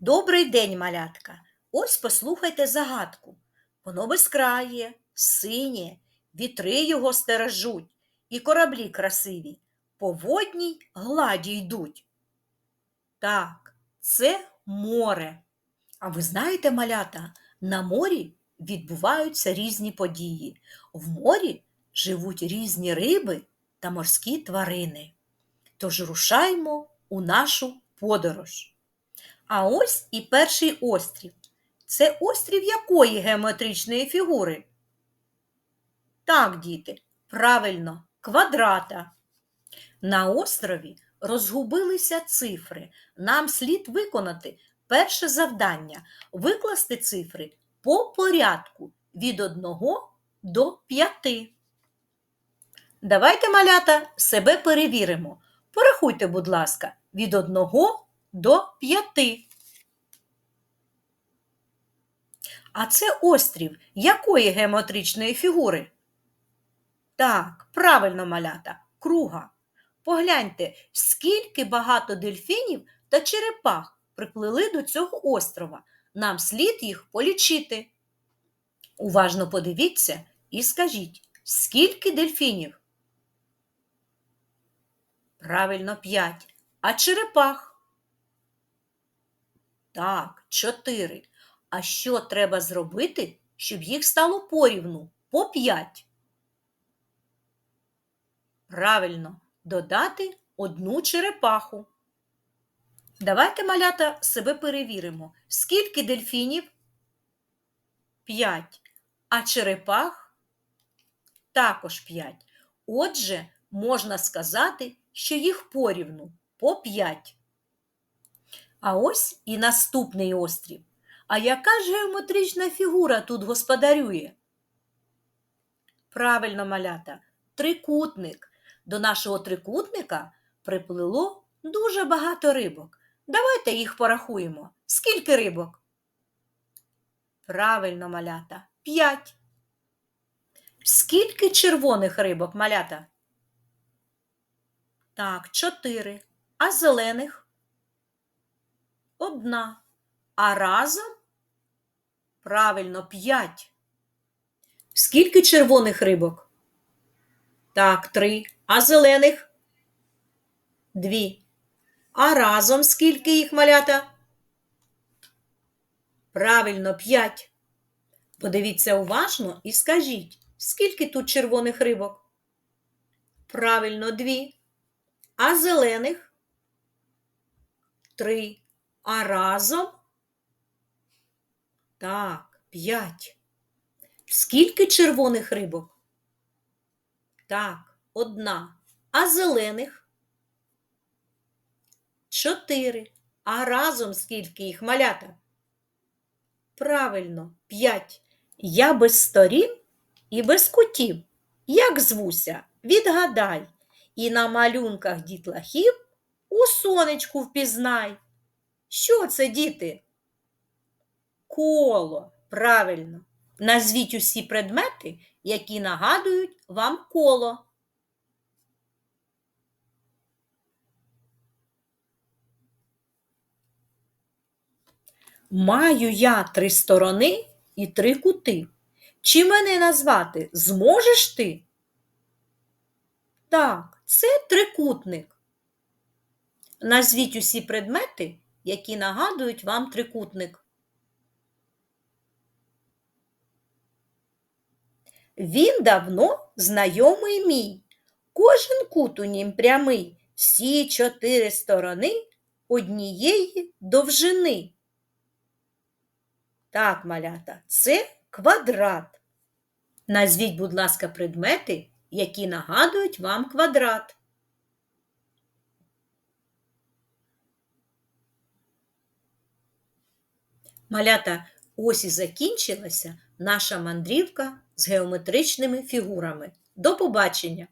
Добрий день, малятка. Ось послухайте загадку. Воно безкрає, синє, вітри його стережуть, і кораблі красиві по водній гладі йдуть. Так, це море. А ви знаєте, малята, на морі відбуваються різні події. В морі живуть різні риби та морські тварини. Тож рушаймо у нашу подорож. А ось і перший острів. Це острів якої геометричної фігури? Так, діти, правильно, квадрата. На острові розгубилися цифри. Нам слід виконати перше завдання викласти цифри по порядку від 1 до 5. Давайте, малята, себе перевіримо. Порахуйте, будь ласка, від 1 до 5. А це острів якої геометричної фігури? Так, правильно, малята, круга. Погляньте, скільки багато дельфінів та черепах приплили до цього острова. Нам слід їх полічити. Уважно подивіться і скажіть, скільки дельфінів? Правильно, 5. А черепах? Так, 4. А що треба зробити, щоб їх стало порівну по 5? Правильно, додати одну черепаху. Давайте, малята, себе перевіримо. Скільки дельфінів? 5. А черепах? Також 5. Отже, можна сказати, що їх порівну по 5. А ось і наступний острів. А яка ж геометрична фігура тут господарює? Правильно, малята, трикутник. До нашого трикутника приплило дуже багато рибок. Давайте їх порахуємо. Скільки рибок? Правильно, малята, п'ять. Скільки червоних рибок, малята? Так, чотири. А зелених? Одна. А разом? Правильно, п'ять. Скільки червоних рибок? Так, три. А зелених? Дві. А разом скільки їх малята? Правильно, п'ять. Подивіться уважно і скажіть, скільки тут червоних рибок? Правильно, дві. А зелених? Три. А разом? Так, п'ять. Скільки червоних рибок? Так, одна. А зелених? Чотири. А разом скільки їх малята? Правильно, п'ять. Я без сторін і без кутів. Як звуся, відгадай. І на малюнках дітлахів у сонечку впізнай. Що це, діти? Коло, правильно. Назвіть усі предмети, які нагадують вам коло. Маю я три сторони і три кути. Чи мене назвати зможеш ти? Так, це трикутник. Назвіть усі предмети, які нагадують вам трикутник. Він давно знайомий мій. Кожен кут у нім прямий, всі чотири сторони однієї довжини. Так, малята, це квадрат. Назвіть, будь ласка, предмети, які нагадують вам квадрат. Малята, ось і закінчилася наша мандрівка з геометричними фігурами. До побачення!